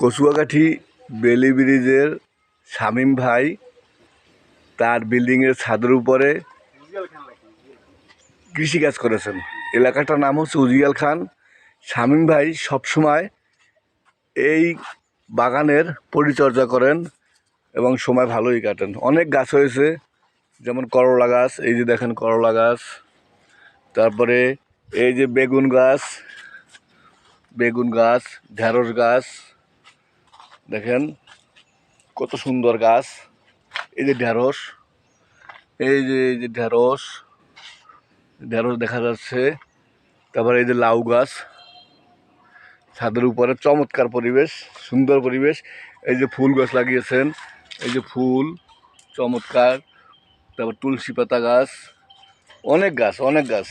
কচুয়াকাঠি বেলি ব্রিজের শামীম ভাই তার বিল্ডিংয়ের ছাদের উপরে কৃষিকাজ করেছেন। এলাকাটার নাম হচ্ছে উজিয়াল খান। শামীম ভাই সবসময় এই বাগানের পরিচর্যা করেন এবং সময় ভালোই কাটেন। অনেক গাছ হয়েছে, যেমন করলা গাছ, এই যে দেখেন করলা গাছ। তারপরে এই যে বেগুন গাছ বেগুন গাছ, ঢেঁড়স গাছ দেখেন, কত সুন্দর গাছ। এই যে ঢেঁড়স, এই যে এই যে ঢেঁড়স ঢেঁড়স দেখা যাচ্ছে। তারপর এই যে লাউ গাছ, ছাদের উপরে চমৎকার পরিবেশ, সুন্দর পরিবেশ। এই যে ফুল গাছ লাগিয়েছেন, এই যে ফুল চমৎকার। তারপর তুলসী পাতা গাছ, অনেক গাছ অনেক গাছ।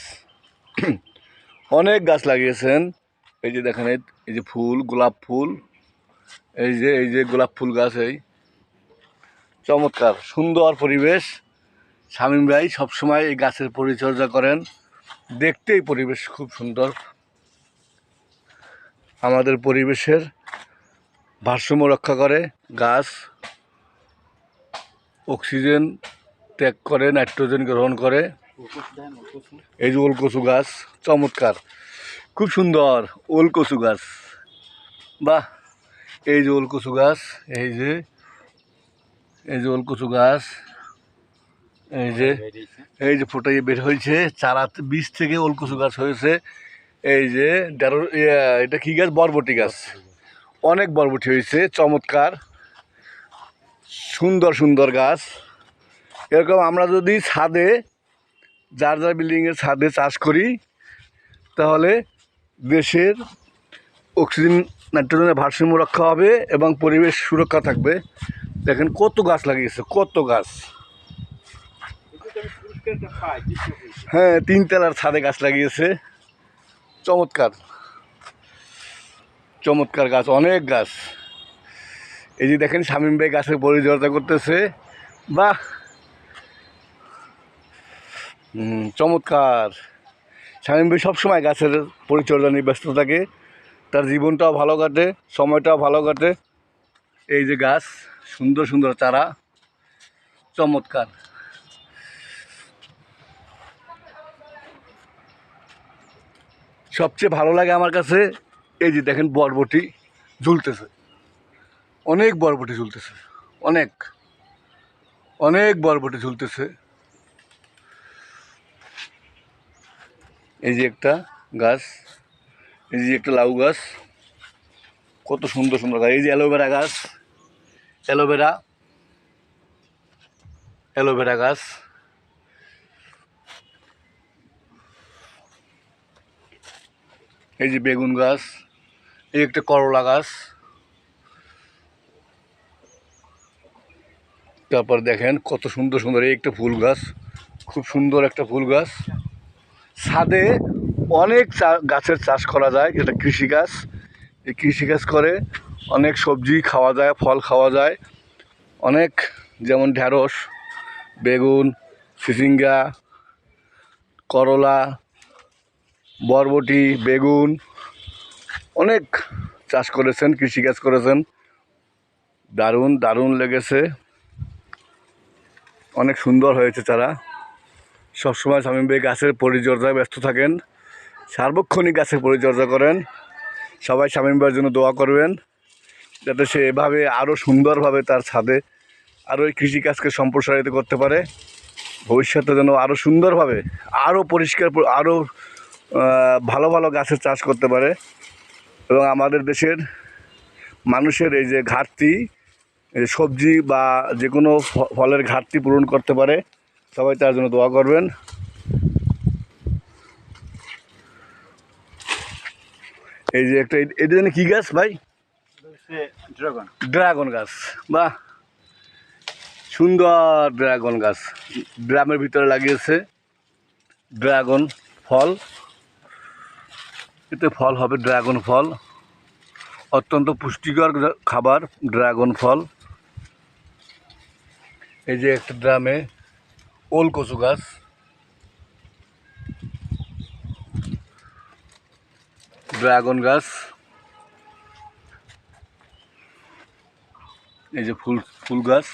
অনেক গাছ লাগিয়েছেন। এই যে দেখেন, এই যে ফুল, গোলাপ ফুল। এই যে এই যে গোলাপ ফুল গাছ এই। চমৎকার, সুন্দর পরিবেশ। শামীম ভাই সবসময় এই গাছের পরিচর্যা করেন। দেখতেই পরিবেশ খুব সুন্দর। আমাদের পরিবেশের ভারসাম্য রক্ষা করে গাছ। অক্সিজেন ত্যাগ করে, নাইট্রোজেন গ্রহণ করে। এই যে ওলকচু গাছ, চমৎকার। খুব সুন্দর ওলকচু গাছ। বাহ! এই যে ওলকচু গাছ, এই যে এই যে ওলকচু গাছ, এই যে এই যে ফুটাই বের হয়েছে, চারা বীজ থেকে ওলকচু গাছ হয়েছে, এই যে ডেরো এটা কী গাছ? বরবটি গাছ। অনেক বরবটি হয়েছে, চমৎকার, সুন্দর সুন্দর গাছ। এরকম আমরা যদি ছাদে, যার যার বিল্ডিংয়ের ছাদে চাষ করি, তাহলে দেশের অক্সিজেন নাইট্রোজেনের ভারসাম্য রক্ষা হবে এবং পরিবেশ সুরক্ষা থাকবে। দেখেন কত গাছ লাগিয়েছে, কত গাছ। হ্যাঁ তিন তলার ছাদে গাছ লাগিয়েছে। চমৎকার। চমৎকার গাছ, অনেক গাছ। এই যে দেখেন শামীম ভাই গাছের পরিচর্যা করতেছে। বাহ! চমৎকার। ভাই সবসময় গাছের পরিচর্যা নিয়ে ব্যস্ত থাকে। তার জীবনটাও ভালো কাটে, সময়টাও ভালো কাটে। এই যে গাছ, সুন্দর সুন্দর চারা, চমৎকার। সবচেয়ে ভালো লাগে আমার কাছে, এই যে দেখেন বরবটি ঝুলতেছে। অনেক বরবটি ঝুলতেছে, অনেক। অনেক বরবটি ঝুলতেছে। এই যে একটা গাছ এই যে একটা লাউ গাছ, কত সুন্দর সুন্দর গাছ। এই যে অ্যালোভেরা গাছ, অ্যালোভেরা অ্যালোভেরা গাছ। এই যে বেগুন গাছ, এই একটা করলা গাছ। তারপর দেখেন কত সুন্দর সুন্দর এই একটা ফুল গাছ, খুব সুন্দর একটা ফুল গাছ। ছাদে অনেক গাছের চাষ করা যায় এটা কৃষিকাজ। এই কৃষিকাজ করে অনেক সবজি খাওয়া যায়, ফল খাওয়া যায়। অনেক যেমন ঢ্যাঁড়স বেগুন চিচিঙ্গা করলা, বরবটি, বেগুন, অনেক চাষ করেছেন, কৃষিকাজ করেছেন। দারুণ দারুণ লেগেছে। অনেক সুন্দর হয়েছে তারা সবসময় স্বামী গাছের পরিচর্যায় ব্যস্ত থাকেন। সার্বক্ষণিক গাছের পরিচর্যা করেন। সবাই স্বামী ভাইয়ের জন্য দোয়া করবেন, যাতে সে এভাবে আরও সুন্দরভাবে তার ছাদে আরও এই কৃষিকাজকে সম্প্রসারিত করতে পারে। ভবিষ্যতে যেন আরও সুন্দরভাবে আরও পরিষ্কার আরও ভালো ভালো গাছের চাষ করতে পারে। এবং আমাদের দেশের মানুষের এই যে ঘাটতি সবজি বা যে কোনো ফলের ঘাটতি পূরণ করতে পারে, সবাই তার জন্য দোয়া করবেন। এই যে একটা এটা জানি কী গাছ ভাই? ড্রাগন। ড্রাগন গাছ। বাহ! সুন্দর ড্রাগন গাছ। ড্রামের ভিতরে লাগিয়েছে ড্রাগন ফল। এতে ফল হবে ড্রাগন ফল। অত্যন্ত পুষ্টিকর খাবার ড্রাগন ফল। এই যে একটা ড্রামে ওল কচু গাছ। ড্রাগন গাছ। এই যে ফুল ফুল গাছ।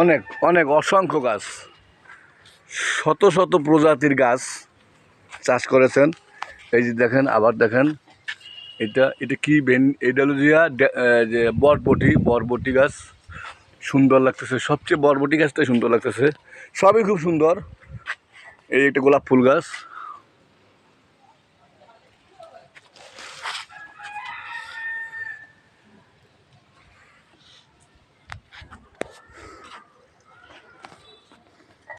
অনেক অনেক অসংখ্য গাছ। শত শত প্রজাতির গাছ চাষ করেছেন। এই যে দেখেন, আবার দেখেন। এটা এটা কি বেন, এটা হলো যে বরবটি বরবটি গাছ। সুন্দর লাগতেছে। সবচেয়ে বরবটি গাছটাই সুন্দর লাগতেছে। সবই খুব সুন্দর। এই একটা গোলাপ ফুল গাছ।